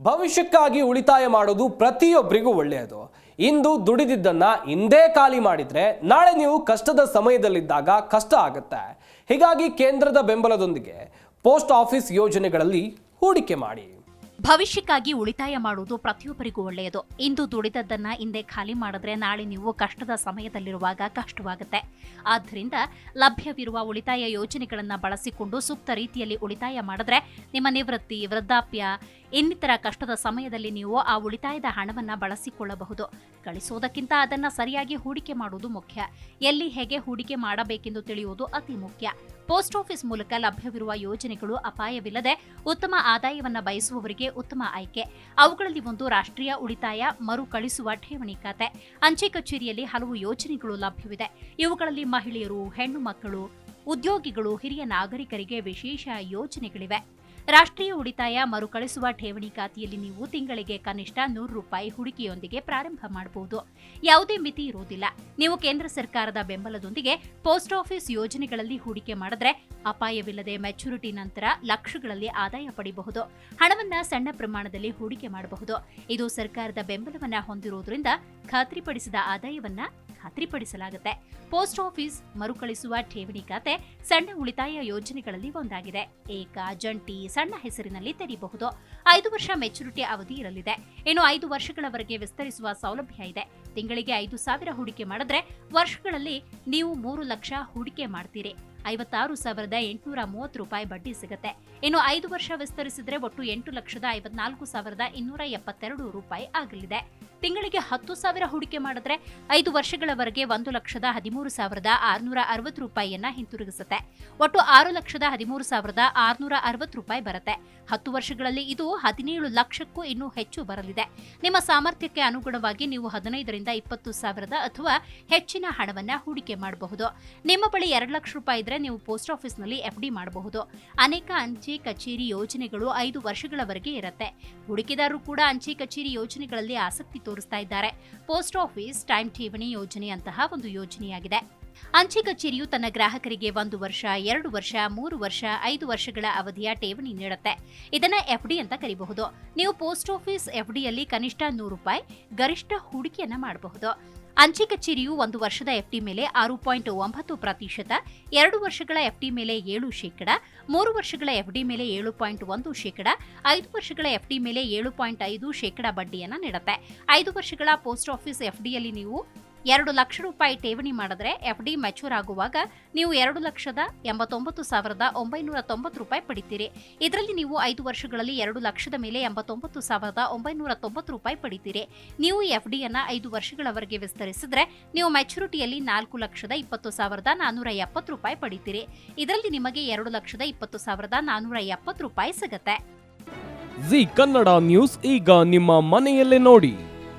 ಭವಿಷ್ಯಕ್ಕಾಗಿ ಉಳಿತಾಯ ಮಾಡೋದು ಪ್ರತಿಯೊಬ್ಬರಿಗೂ ಒಳ್ಳೆಯದು. ಇಂದು ದುಡಿದಿದ್ದನ್ನ ಇಂದೇ ಖಾಲಿ ಮಾಡಿದ್ರೆ ನಾಳೆ ನೀವು ಕಷ್ಟದ ಸಮಯದಲ್ಲಿದ್ದಾಗ ಕಷ್ಟ ಆಗುತ್ತೆ. ಹೀಗಾಗಿ ಕೇಂದ್ರದ ಬೆಂಬಲದೊಂದಿಗೆ ಪೋಸ್ಟ್ ಆಫೀಸ್ ಯೋಜನೆಗಳಲ್ಲಿ ಹೂಡಿಕೆ ಮಾಡಿ. ಭವಿಷ್ಯಕ್ಕಾಗಿ ಉಳಿತಾಯ ಮಾಡುವುದು ಪ್ರತಿಯೊಬ್ಬರಿಗೂ ಒಳ್ಳೆಯದು. ಇಂದು ದುಡಿದದ್ದನ್ನ ಹಿಂದೆ ಖಾಲಿ ಮಾಡಿದ್ರೆ ನಾಳೆ ನೀವು ಕಷ್ಟದ ಸಮಯದಲ್ಲಿರುವಾಗ ಕಷ್ಟವಾಗುತ್ತೆ. ಆದ್ದರಿಂದ ಲಭ್ಯವಿರುವ ಉಳಿತಾಯ ಯೋಜನೆಗಳನ್ನು ಬಳಸಿಕೊಂಡು ಸೂಕ್ತ ರೀತಿಯಲ್ಲಿ ಉಳಿತಾಯ ಮಾಡಿದ್ರೆ ನಿಮ್ಮ ನಿವೃತ್ತಿ, ವೃದ್ಧಾಪ್ಯ ಇನ್ನಿತರ ಕಷ್ಟದ ಸಮಯದಲ್ಲಿ ನೀವು ಆ ಉಳಿತಾಯದ ಹಣವನ್ನು ಬಳಸಿಕೊಳ್ಳಬಹುದು. ಗಳಿಸೋದಕ್ಕಿಂತ ಅದನ್ನು ಸರಿಯಾಗಿ ಹೂಡಿಕೆ ಮಾಡುವುದು ಮುಖ್ಯ. ಎಲ್ಲಿ ಹೇಗೆ ಹೂಡಿಕೆ ಮಾಡಬೇಕೆಂದು ತಿಳಿಯುವುದು ಅತಿ ಮುಖ್ಯ. ಪೋಸ್ಟ್ ಆಫೀಸ್ ಮೂಲಕ ಲಭ್ಯವಿರುವ ಯೋಜನೆಗಳು ಅಪಾಯವಿಲ್ಲದೆ ಉತ್ತಮ ಆದಾಯವನ್ನು ಬಯಸುವವರಿಗೆ ಉತ್ತಮ ಆಯ್ಕೆ. ಅವುಗಳಲ್ಲಿ ಒಂದು ರಾಷ್ಟ್ರೀಯ ಉಳಿತಾಯ ಮರುಕಳಿಸುವ ಠೇವಣಿ ಖಾತೆ. ಅಂಚೆ ಕಚೇರಿಯಲ್ಲಿ ಹಲವು ಯೋಜನೆಗಳು ಲಭ್ಯವಿದೆ. ಇವುಗಳಲ್ಲಿ ಮಹಿಳೆಯರು, ಹೆಣ್ಣು ಮಕ್ಕಳು, ಉದ್ಯೋಗಿಗಳು, ಹಿರಿಯ ನಾಗರಿಕರಿಗೆ ವಿಶೇಷ ಯೋಜನೆಗಳಿವೆ. ರಾಷ್ಟ್ರೀಯ ಉಳಿತಾಯ ಮರುಕಳಿಸುವ ಠೇವಣಿ ಖಾತೆಯಲ್ಲಿ ನೀವು ತಿಂಗಳಿಗೆ ಕನಿಷ್ಠ ನೂರು ರೂಪಾಯಿ ಹೂಡಿಕೆಯೊಂದಿಗೆ ಪ್ರಾರಂಭ ಮಾಡಬಹುದು. ಯಾವುದೇ ಮಿತಿ ಇರುವುದಿಲ್ಲ. ನೀವು ಕೇಂದ್ರ ಸರ್ಕಾರದ ಬೆಂಬಲದೊಂದಿಗೆ ಪೋಸ್ಟ್ ಆಫೀಸ್ ಯೋಜನೆಗಳಲ್ಲಿ ಹೂಡಿಕೆ ಮಾಡಿದ್ರೆ ಅಪಾಯವಿಲ್ಲದೆ ಮೆಚುರಿಟಿ ನಂತರ ಲಕ್ಷಗಳಲ್ಲಿ ಆದಾಯ ಪಡೆಯಬಹುದು ಹಣವನ್ನ ಸಣ್ಣ ಪ್ರಮಾಣದಲ್ಲಿ ಹೂಡಿಕೆ ಮಾಡಬಹುದು. ಇದು ಸರ್ಕಾರದ ಬೆಂಬಲವನ್ನ ಹೊಂದಿರುವುದರಿಂದ ಖಾತ್ರಿಪಡಿಸಿದ ಆದಾಯವನ್ನ ಖಾತ್ರಿಪಡಿಸಲಾಗುತ್ತೆ. ಪೋಸ್ಟ್ ಆಫೀಸ್ ಮರುಕಳಿಸುವ ಠೇವಣಿ ಖಾತೆ ಸಣ್ಣ ಉಳಿತಾಯ ಯೋಜನೆಗಳಲ್ಲಿ ಒಂದಾಗಿದೆ. ಏಕ ಜಂಟಿ ಸಣ್ಣ ಹೆಸರಿನಲ್ಲಿ ತೆರೆಯಬಹುದು ಐದು ವರ್ಷ ಮೆಚುರಿಟಿ ಅವಧಿ ಇರಲಿದೆ. ಇನ್ನು ಐದು ವರ್ಷಗಳವರೆಗೆ ವಿಸ್ತರಿಸುವ ಸೌಲಭ್ಯ ಇದೆ. ತಿಂಗಳಿಗೆ ಐದು ಸಾವಿರ ಹೂಡಿಕೆ ಮಾಡಿದ್ರೆ ವರ್ಷಗಳಲ್ಲಿ ನೀವು ಮೂರು ಲಕ್ಷ ಹೂಡಿಕೆ ಮಾಡ್ತೀರಿ. ಐವತ್ತಾರು ಸಾವಿರದ ಎಂಟುನೂರ ಮೂವತ್ತು ರೂಪಾಯಿ ಬಡ್ಡಿ ಸಿಗುತ್ತೆ. ಇನ್ನು ಐದು ವರ್ಷ ವಿಸ್ತರಿಸಿದ್ರೆ ಒಟ್ಟು ಎಂಟು ಲಕ್ಷದ ಐವತ್ನಾಲ್ಕು ಸಾವಿರದ ಇನ್ನೂರ ಎಪ್ಪತ್ತೆರಡು ರೂಪಾಯಿ ಆಗಲಿದೆ. ತಿಂಗಳಿಗೆ ಹತ್ತು ಸಾವಿರ ಹೂಡಿಕೆ ಮಾಡಿದ್ರೆ ಐದು ವರ್ಷಗಳವರೆಗೆ ಒಂದು ಲಕ್ಷದ ಹದಿಮೂರು ಸಾವಿರದ ಆರುನೂರ ಅರವತ್ತು ರೂಪಾಯಿಯನ್ನ ಹಿಂತಿರುಗಿಸುತ್ತೆ. ಒಟ್ಟು ಆರು ಲಕ್ಷದ ಹದಿಮೂರು ಸಾವಿರದ ಆರುನೂರ ಅರವತ್ತು ರೂಪಾಯಿ ಬರುತ್ತೆ. ಹತ್ತು ವರ್ಷಗಳಲ್ಲಿ ಇದು ಹದಿನೇಳು ಲಕ್ಷಕ್ಕೂ ಇನ್ನೂ ಹೆಚ್ಚು ಬರಲಿದೆ. ನಿಮ್ಮ ಸಾಮರ್ಥ್ಯಕ್ಕೆ ಅನುಗುಣವಾಗಿ ನೀವು ಹದಿನೈದರಿಂದ ಇಪ್ಪತ್ತು ಸಾವಿರದ ಅಥವಾ ಹೆಚ್ಚಿನ ಹಣವನ್ನ ಹೂಡಿಕೆ ಮಾಡಬಹುದು. ನಿಮ್ಮ ಬಳಿ ಎರಡು ಲಕ್ಷ ರೂಪಾಯಿ ಇದ್ರೆ ನೀವು ಪೋಸ್ಟ್ ಆಫೀಸ್ನಲ್ಲಿ ಎಫ್ಡಿ ಮಾಡಬಹುದು. ಅನೇಕ ಅಂಚೆ ಕಚೇರಿ ಯೋಜನೆಗಳು ಐದು ವರ್ಷಗಳವರೆಗೆ ಇರುತ್ತೆ. ಹೂಡಿಕೆದಾರರು ಕೂಡ ಅಂಚೆ ಕಚೇರಿ ಯೋಜನೆಗಳಲ್ಲಿ ಆಸಕ್ತಿ ತೋರಿಸ್ತಾ ಇದ್ದಾರೆ. ಪೋಸ್ಟ್ ಆಫೀಸ್ ಟೈಮ್ ಠೇವಣಿ ಯೋಜನೆಯಂತಹ ಒಂದು ಯೋಜನೆಯಾಗಿದೆ. ಅಂಚೆ ಕಚೇರಿಯು ತನ್ನ ಗ್ರಾಹಕರಿಗೆ ಒಂದು ವರ್ಷ, ಎರಡು ವರ್ಷ, ಮೂರು ವರ್ಷ, ಐದು ವರ್ಷಗಳ ಅವಧಿಯ ಠೇವಣಿ ನೀಡುತ್ತೆ. ಇದನ್ನ ಎಫ್ಡಿ ಅಂತ ಕರಿಬಹುದು. ನೀವು ಪೋಸ್ಟ್ ಆಫೀಸ್ ಎಫ್ಡಿಯಲ್ಲಿ ಕನಿಷ್ಠ ನೂರು ರೂಪಾಯಿ ಗರಿಷ್ಠ ಹೂಡಿಕೆಯನ್ನ ಮಾಡಬಹುದು. ಅಂಚೆ ಕಚೇರಿಯು ಒಂದು ವರ್ಷದ ಎಫ್ಡಿ ಮೇಲೆ ಆರು ಪಾಯಿಂಟ್ ಒಂಬತ್ತು ಪ್ರತಿಶತ, ಎರಡು ವರ್ಷಗಳ ಎಫ್ಡಿ ಮೇಲೆ ಏಳು ಶೇಕಡ, ಮೂರು ವರ್ಷಗಳ ಎಫ್ಡಿ ಮೇಲೆ ಏಳು ಪಾಯಿಂಟ್ ಒಂದು ಶೇಕಡ, ಐದು ವರ್ಷಗಳ ಎಫ್ಡಿ ಮೇಲೆ ಏಳು ಪಾಯಿಂಟ್ ಐದು ಶೇಕಡ ಬಡ್ಡಿಯನ್ನು ನೀಡುತ್ತೆ. ಐದು ವರ್ಷಗಳ ಪೋಸ್ಟ್ ಆಫೀಸ್ ಎಫ್ಡಿಯಲ್ಲಿ ನೀವು ಎರಡು ಲಕ್ಷ ರೂಪಾಯಿ ಠೇವಣಿ ಮಾಡಿದ್ರೆ ಎಫ್ಡಿ ಮೆಚೂರ್ ಆಗುವಾಗ ನೀವು ಎರಡು ಲಕ್ಷದ ಎಂಬತ್ತೊಂಬತ್ತು ಸಾವಿರದ ಒಂಬೈನೂರ ತೊಂಬತ್ತು ರೂಪಾಯಿ ಪಡಿತೀರಿ. ಇದರಲ್ಲಿ ನೀವು ಐದು ವರ್ಷಗಳಲ್ಲಿ ಎರಡು ಲಕ್ಷದ ಮೇಲೆ ಎಂಬತ್ತೊಂಬತ್ತು ಸಾವಿರದ ಒಂಬೈನೂರ ತೊಂಬತ್ತು ರೂಪಾಯಿ ಪಡಿತೀರಿ. ನೀವು ಎಫ್ಡಿಯನ್ನ ಐದು ವರ್ಷಗಳವರೆಗೆ ವಿಸ್ತರಿಸಿದ್ರೆ ನೀವು ಮೆಚುರಿಟಿಯಲ್ಲಿ ನಾಲ್ಕು ಲಕ್ಷದ ಇಪ್ಪತ್ತು ಸಾವಿರದ ನಾನೂರ ಎಪ್ಪತ್ತು ರೂಪಾಯಿ ಪಡಿತೀರಿ. ಇದರಲ್ಲಿ ನಿಮಗೆ ಎರಡು ಲಕ್ಷದ ಇಪ್ಪತ್ತು ಸಾವಿರದ ನಾನೂರ ಎಪ್ಪತ್ತು ರೂಪಾಯಿ ಸಿಗುತ್ತೆ. ಜಿ ಕನ್ನಡ ನ್ಯೂಸ್ ಈಗ ನಿಮ್ಮ ಮನೆಯಲ್ಲೇ ನೋಡಿ.